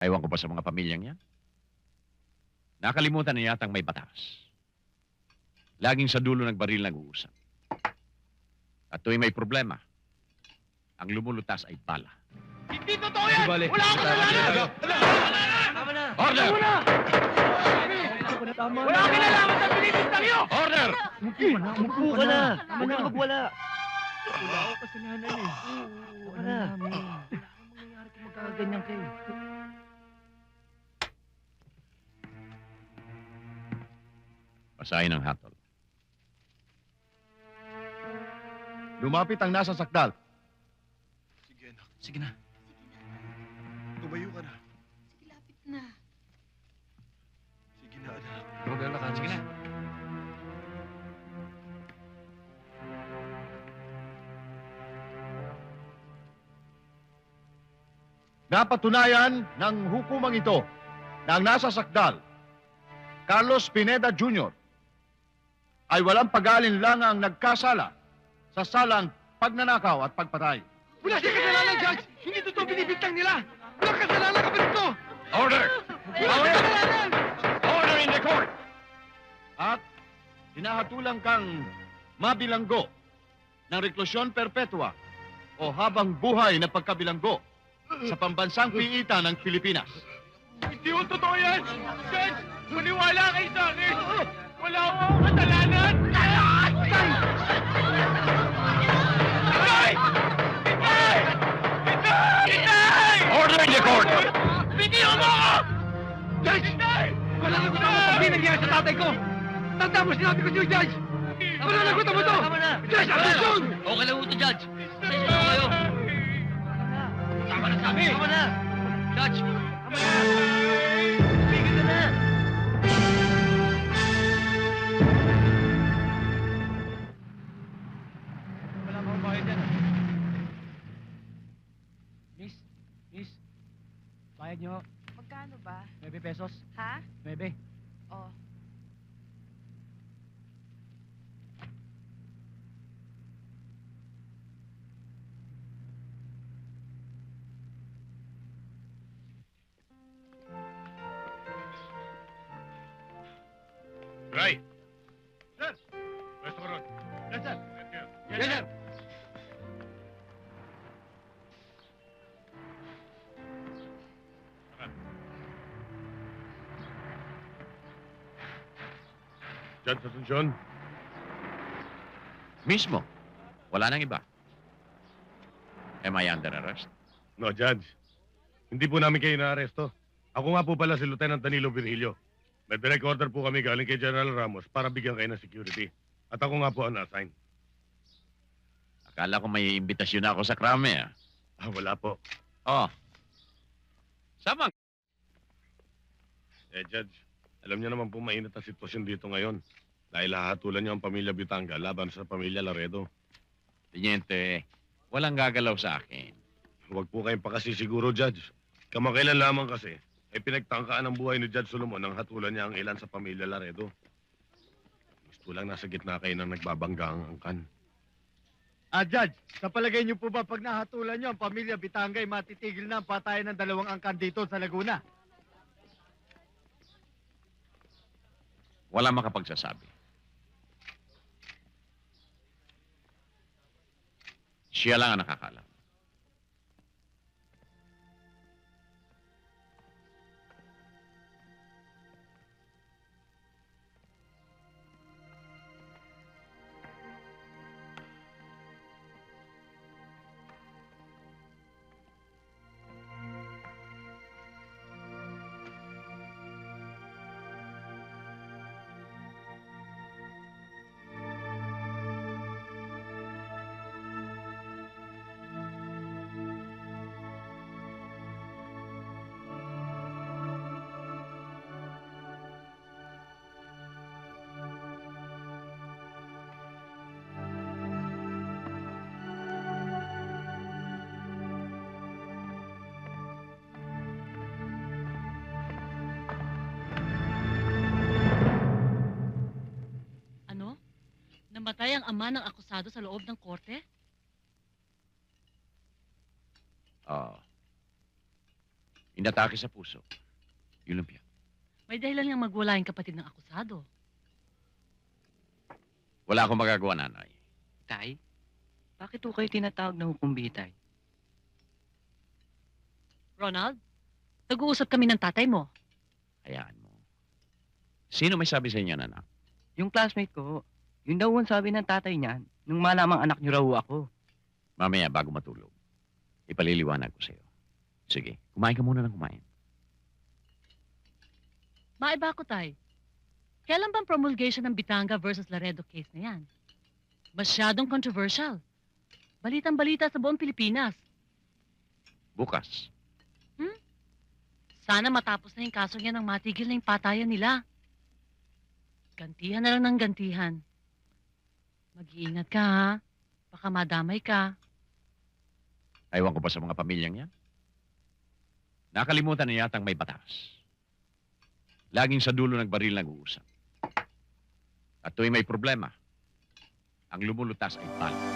Ewan ko ba sa mga pamilyang yan? Nakalimutan na yatang may batas. Laging sa dulo ng baril nag-uusap. At tuwing may problema, ang lumulutas ay bala. Hindi totoo yan! Bale. Wala akong kasalanan! Tama na. Order! Wala akong kinalaman sa binibintang niyo! Order! Umupo ka na. Huwag ka magwala. Wala akong kasalanan eh. Ka na. Wala akong mangyayari kung magkakaganyan kayo. Pasahin ang hatol. Lumapit ang nasa sakdal. Sige anak, Sige na. tumayo ka na. Sige, lapit na. Sige na anak. Problema ka. Sige na. Napatunayan ng hukumang ito na ang nasa sakdal, Carlos Pineda Jr., ay walang pag-aalinlangang nagkasala sa salang pagnanakaw at pagpatay. Wala siyang kasalanan, Judge! Hindi totoo binibintang nila! Walang kasalanan ka dito! Order! Wala kasalanan! Order in the court! At hinahatulang kang mabilanggo ng reklusyon perpetua o habang buhay na pagkabilanggo sa pambansang piita ng Pilipinas. Hindi ko totoo yan! Judge! Maniwala kayo sa akin! Wala akong kasalanan! Tay! Tay! Tay! Tay! Order in the court! Bitiyo mo ako! Judge! Wala na gusto mo sabihin nangyari sa tatay ko! Tanda mo sinabi ko sa'yo, Judge! Wala na gusto mo to! Judge, atensyon! Okay lang ito, Judge. Pasensya na kayo. Tama na sabi! Tama na. Judge. Tama na. Miss, bayad nyo, Magkano ba? 9 pesos, Ha? 9. Oh. Right. Sir! Pwesto ko ron. Yes, sir. Yes, sir! Judge Asuncion, Mismo. Wala nang iba. Am I under arrest? no, Judge. Hindi po namin kayo naaresto. Ako nga po pala si Lieutenant Danilo Virgilio. May direct order po kami galing kay General Ramos para bigyan kayo ng security. At ako nga po ang na-assign. Akala ko may imbitasyon na ako sa krame, ah. Ah, wala po. Oh. Samang. Eh, Judge, alam niyo naman po mainit ang sitwasyon dito ngayon. Dahil hahatulan niyo ang pamilya Bitanga laban sa pamilya Laredo. Tiniente, walang gagalaw sa akin. Huwag po kayong pakasisiguro, Judge. Kamakailan lamang kasi, ay pinagtangkaan ang buhay ni Judge Solomon nang hatulan niya ang ilan sa pamilya Laredo. Gusto lang nasa gitna kayo nang nagbabangga ang angkan. Ah, Judge, sa palagay niyo po ba pag nahatulan niyo ang pamilya Bitangay, matitigil na ang patayan ng dalawang angkan dito sa Laguna? Wala makapagsasabi. Siya lang ang nakakalam. Namatay ang ama ng akusado sa loob ng korte? Oh. Inatake sa puso. Yun lang piya. May dahilan niyang magwala yung kapatid ng akusado. Wala akong magagawa, nanay. Tay, bakit po kayo tinatawag na hukumbitay? Ronald, nag-uusap kami ng tatay mo. Hayaan mo. Sino may sabi sa inyo, nanak? Yung classmate ko, yun daw ang sabi ng tatay niyan, nung malamang anak niyo raw ako. Mamaya, bago matulog, ipaliliwanag ko sa'yo. Sige, kumain ka muna ng kumain. Maiba ko, tay. Kailan bang promulgation ng Bitanga versus Laredo case na yan? Masyadong controversial. Balitang-balita sa buong Pilipinas. Bukas. Sana matapos na yung kaso niya nang matigil na yung patayan nila. Gantihan na lang ng gantihan. Mag-iingat ka, ha? Baka madamay ka. Aywan ko pa sa mga pamilyang yan. Nakalimutan na yatang may batas. Laging sa dulo ng baril nag-uusap. At tuwing may problema, ang lumulutas ay pala.